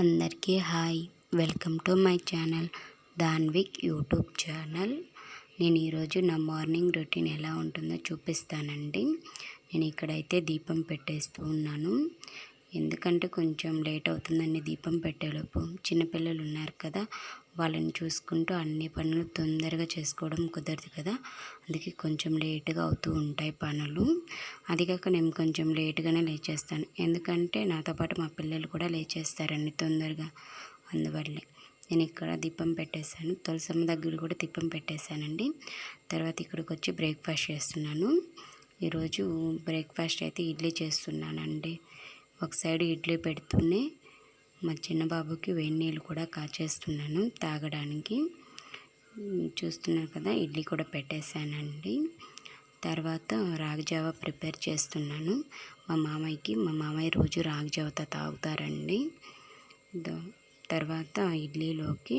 అందరికీ hi. Welcome to my channel Danvik YouTube channel. నేను ఈరోజు నా మార్నింగ్ రొటీన్ ఎలా ఉంటుందో చూపిస్తానండి. నేను ఇక్కడైతే దీపం పెట్టేస్తూ ఉన్నాను. ఎందుకంటే కొంచెం లేట్ అవుతుందండి దీపం పెట్టేలోపు. చిన్నపిల్లలు ఉన్నారు కదా వాళ్ళని చూసుకుంటూ అన్ని పనులు తొందరగా చేసుకోవడం కుదరదు కదా. అందుకే కొంచెం లేటుగా అవుతూ ఉంటాయి పనులు. అది కాక నేను కొంచెం లేట్గానే లేచేస్తాను. ఎందుకంటే నాతో పాటు మా పిల్లలు కూడా లేచేస్తారండి తొందరగా. అందువల్లే నేను ఇక్కడ దీపం పెట్టేశాను. తులసమ్మ దగ్గర కూడా దీపం పెట్టేశానండి. తర్వాత ఇక్కడికి వచ్చి బ్రేక్ఫాస్ట్ చేస్తున్నాను. ఈరోజు బ్రేక్ఫాస్ట్ అయితే ఇడ్లీ చేస్తున్నానండి. ఒక సైడ్ ఇడ్లీ పెడుతూనే మా చిన్న బాబుకి వేడి నీళ్ళు కూడా కాచేస్తున్నాను తాగడానికి. చూస్తున్నారు కదా ఇడ్లీ కూడా పెట్టేశానండి. తర్వాత రాగజావ ప్రిపేర్ చేస్తున్నాను. మా మామయ్యకి మా మామయ్య రోజు రాగజావతో తాగుతారండి. తర్వాత ఇడ్లీలోకి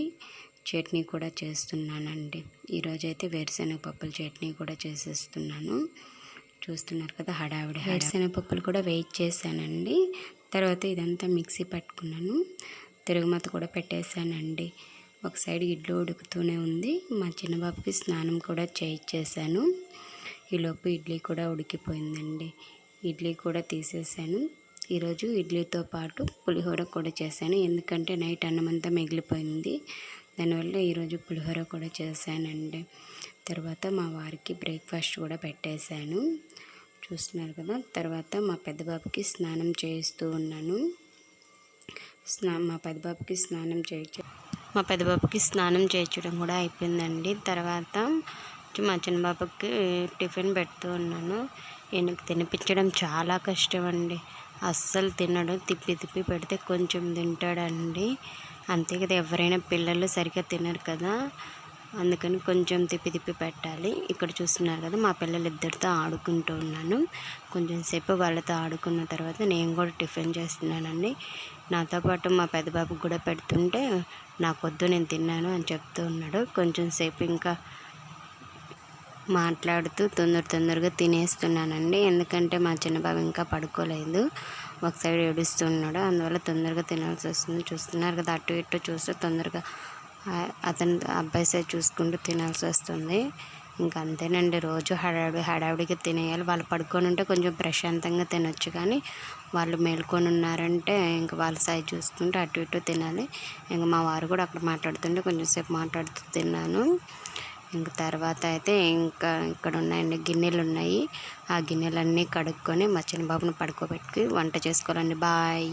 చట్నీ కూడా చేస్తున్నానండి. ఈరోజైతే వేరుశెనగ పప్పుల చట్నీ కూడా చేసేస్తున్నాను. చూస్తున్నారు కదా హడావిడి వేరుశెనగ పప్పులు కూడా వెయిట్ చేశానండి తర్వాత ఇదంతా మిక్సీ పట్టుకున్నాను. తిరుగుమత కూడా పెట్టేశానండి. ఒక సైడ్ ఇడ్లు ఉడుకుతూనే ఉంది. మా చిన్నబాబుకి స్నానం కూడా చేయించేసాను ఈలోపు ఇడ్లీ కూడా ఉడికిపోయిందండి. ఇడ్లీ కూడా తీసేసాను ఈరోజు ఇడ్లీతో పాటు పులిహోర కూడా చేశాను. ఎందుకంటే నైట్ అన్నం అంతా మిగిలిపోయింది. దానివల్ల ఈరోజు పులిహోర కూడా చేశానండి. తర్వాత మా వారికి బ్రేక్ఫాస్ట్ కూడా పెట్టేశాను. చూస్తున్నారు కదా? తర్వాత మా పెద్ద బాబుకి స్నానం చేయిస్తూ ఉన్నాను. స్నా మా పెద్దబాబుకి స్నానం చేయించు మా పెద్దబాబుకి స్నానం చేయించడం కూడా అయిపోయిందండి. తర్వాత మా చిన్న బాబుకి టిఫిన్ పెడుతూ ఉన్నాను. ఈయనకు తినిపించడం చాలా కష్టం అండి అస్సలు తినడు. తిప్పి తిప్పి పెడితే కొంచెం తింటాడండి. అంతే కదా ఎవరైనా పిల్లలు సరిగ్గా తినరు కదా. అందుకని కొంచెం తిప్పి తిప్పి పెట్టాలి. ఇక్కడ చూస్తున్నారు కదా మా పిల్లలు ఇద్దరితో ఆడుకుంటూ ఉన్నాను. కొంచెం సేపు వాళ్ళతో ఆడుకున్న తర్వాత నేను కూడా టిఫిన్ చేస్తున్నానండి. నాతో పాటు మా పెద్ద బాబుకి కూడా పెడుతుంటే నాకొద్దు నేను తిన్నాను అని చెప్తూ ఉన్నాడు. కొంచెం సేపు ఇంకా మాట్లాడుతూ తొందర తొందరగా తినేస్తున్నానండి. ఎందుకంటే మా చిన్నబాబు ఇంకా పడుకోలేదు. ఒక సైడ్ ఏడుస్తున్నాడు. అందువల్ల తొందరగా తినాల్సి వస్తుంది. చూస్తున్నారు కదా అటు ఇటు చూస్తే తొందరగా అతను అబ్బాయి సైడ్ చూసుకుంటూ తినాల్సి వస్తుంది. ఇంకా అంతేనండి రోజు హడావిడి హడావిడికి తినేయాలి. వాళ్ళు పడుకొని ఉంటే కొంచెం ప్రశాంతంగా తినొచ్చు కానీ వాళ్ళు మేల్కొని ఉన్నారంటే ఇంకా వాళ్ళ సైజ్ చూసుకుంటే అటు ఇటు తినాలి. ఇంకా మా వారు కూడా అక్కడ మాట్లాడుతుంటే కొంచెం సేపు మాట్లాడుతూ తిన్నాను. ఇంక తర్వాత అయితే ఇంకా ఇక్కడ ఉన్నాయండి గిన్నెలు ఉన్నాయి. ఆ గిన్నెలన్నీ కడుక్కొని మా చిన్న బాబుని పడుకోబెట్టి వంట చేసుకోవాలండి. బాయ్.